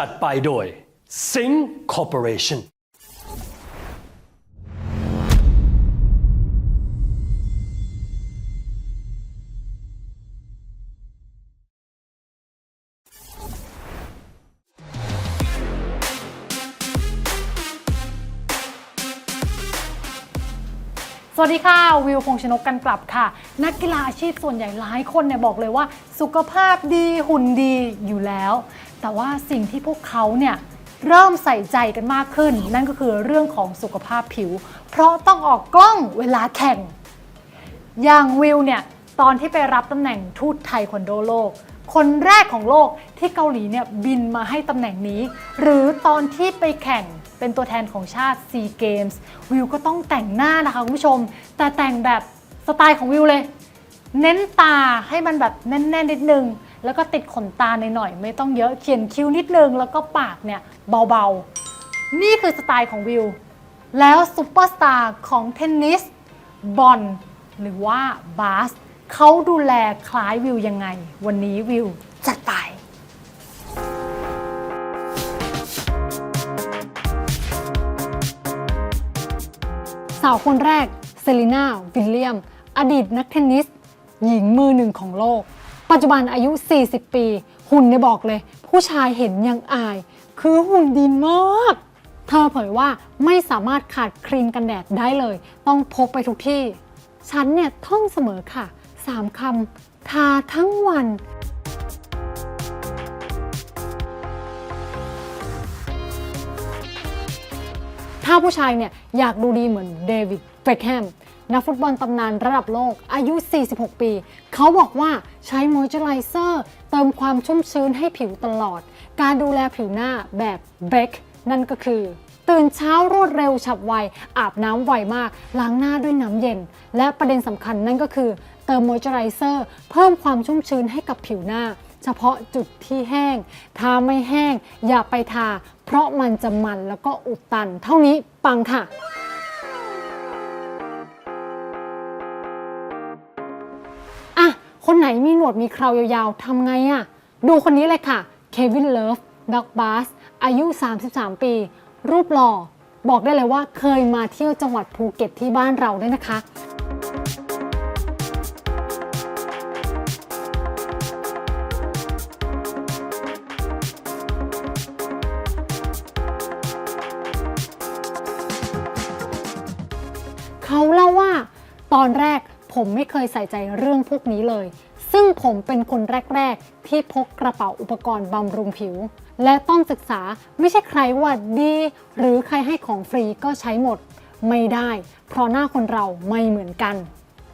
จัดไปโดย Sing Corporation สวัสดีค่ะ วิวพงชนกกันกลับค่ะ นักกีฬาอาชีพส่วนใหญ่หลายคนเนี่ยบอกเลยว่า สุขภาพดีหุ่นดีอยู่แล้ว แต่ว่าสิ่งที่พวกเขาเนี่ยเริ่มใส่ใจกันมากขึ้น นั่นก็คือเรื่องของสุขภาพผิว เพราะต้องออกกล้องเวลาแข่ง อย่างวิวเนี่ยตอนที่ไปรับตำแหน่งทูตไทยควันโดโลก คนแรกของโลกที่เกาหลีเนี่ยบินมาให้ตำแหน่งนี้ หรือตอนที่ไปแข่งเป็นตัวแทนของชาติซีเกมส์วิวก็ต้องแต่งหน้านะคะคุณผู้ชม แต่แต่งแบบสไตล์ของวิวเลย เน้นตาให้มันแบบแน่นๆนิดนึง แล้วก็ติดขนตาหน่อยๆไม่ต้องเยอะเขียนคิ้วนิดนึง แล้วก็ปากเนี่ยเบาๆ นี่คือสไตล์ของวิว แล้วซูเปอร์สตาร์ของเทนนิสบอลหรือว่าบาสเขาดูแลคล้ายวิวยังไง วันนี้วิวจัดไปสาวคนแรกเซรีนาวิลเลียม อดีตนักเทนนิส หญิงมือหนึ่งของโลก ปัจจุบันอายุ 40 ปี หุ่นเนี่ยบอกเลย ผู้ชายเห็นยังอาย คือหุ่นดีมาก เธอเผยว่าไม่สามารถขาดครีมกันแดดได้เลย ต้องพกไปทุกที่ ฉันเนี่ยท่องเสมอค่ะ 3คำทาทั้งวันถ้าผู้ชายเนี่ยอยากดูดีเหมือนเดวิดเบคแฮม นักฟุตบอลตำนานระดับโลกอายุ 46 ปี เขาบอกว่าใช้มอยเจอไรเซอร์เติมความชุ่มชื้นให้ผิวตลอด การดูแลผิวหน้าแบบเบคนั่นก็คือ ตื่นเช้ารวดเร็วฉับไว อาบน้ำไวมาก ล้างหน้าด้วยน้ำเย็น และประเด็นสำคัญนั่นก็คือ เติมมอยเจอไรเซอร์เพิ่มความชุ่มชื้นให้กับผิวหน้าเฉพาะจุดที่แห้งถ้าไม่แห้ง อย่าไปทา เพราะมันจะมันแล้วก็อุดตัน เท่านี้ปังค่ะ คนไหนมีหนวดมีเครายาวๆทำไงอะดูคนนี้เลยค่ะเควินเลิฟด็อกบาสอายุ 33 ปี รูปหล่อ บอกได้เลยว่าเคยมาเที่ยวจังหวัดภูเก็ตที่บ้านเราด้วยนะคะเขาเล่าว่าตอนแรก ผมไม่เคยใส่ใจเรื่องพวกนี้เลย ซึ่งผมเป็นคนแรก ๆ ที่พกกระเป๋าอุปกรณ์บำรุงผิว และต้องศึกษาไม่ใช่ใครว่าดี หรือใครให้ของฟรีก็ใช้หมด ไม่ได้ เพราะหน้าคนเราไม่เหมือนกัน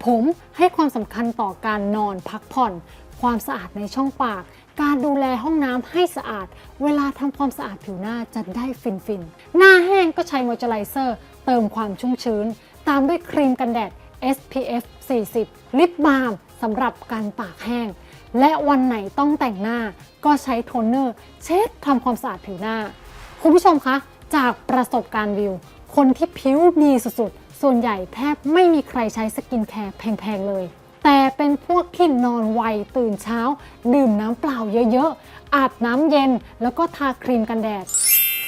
ผมให้ความสำคัญต่อการนอนพักผ่อน ความสะอาดในช่องปากการดูแลห้องน้ำให้สะอาด เวลาทำความสะอาดผิวหน้าจะได้ฟินฟินๆหน้าแห้งก็ใช้มอยเจอไรเซอร์ เติมความชุ่มชื้น ตามด้วยครีมกันแดด SPF 40 ลิปบาล์มสำหรับการปากแห้ง และวันไหนต้องแต่งหน้าก็ใช้โทนเนอร์เช็ดทำความสะอาดผิวหน้า คุณผู้ชมคะ จากประสบการณ์วิว คนที่ผิวดีสุดๆ ส่วนใหญ่แทบไม่มีใครใช้สกินแคร์แพงๆ เลย แต่เป็นพวกที่นอนไวตื่นเช้า ดื่มน้ำเปล่าเยอะๆ อาบน้ำเย็น แล้วก็ทาครีมกันแดด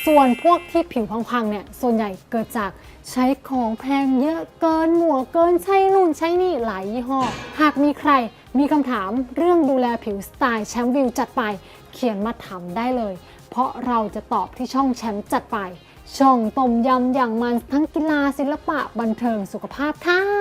ส่วนพวกที่ผิวพังๆเนี่ยส่วนใหญ่เกิดจาก ใช้ของแพงเยอะเกินหมวกเกินใช้นู่นใช้นี่หลายยี่ห้อ หากมีใครมีคำถามเรื่องดูแลผิวสไตล์แชมป์วิวจัดไป เขียนมาถามได้เลย เพราะเราจะตอบที่ช่องแชมป์จัดไป ช่องต้มยำอย่างมันทั้งกีฬาศิลปะบันเทิงสุขภาพค่ะ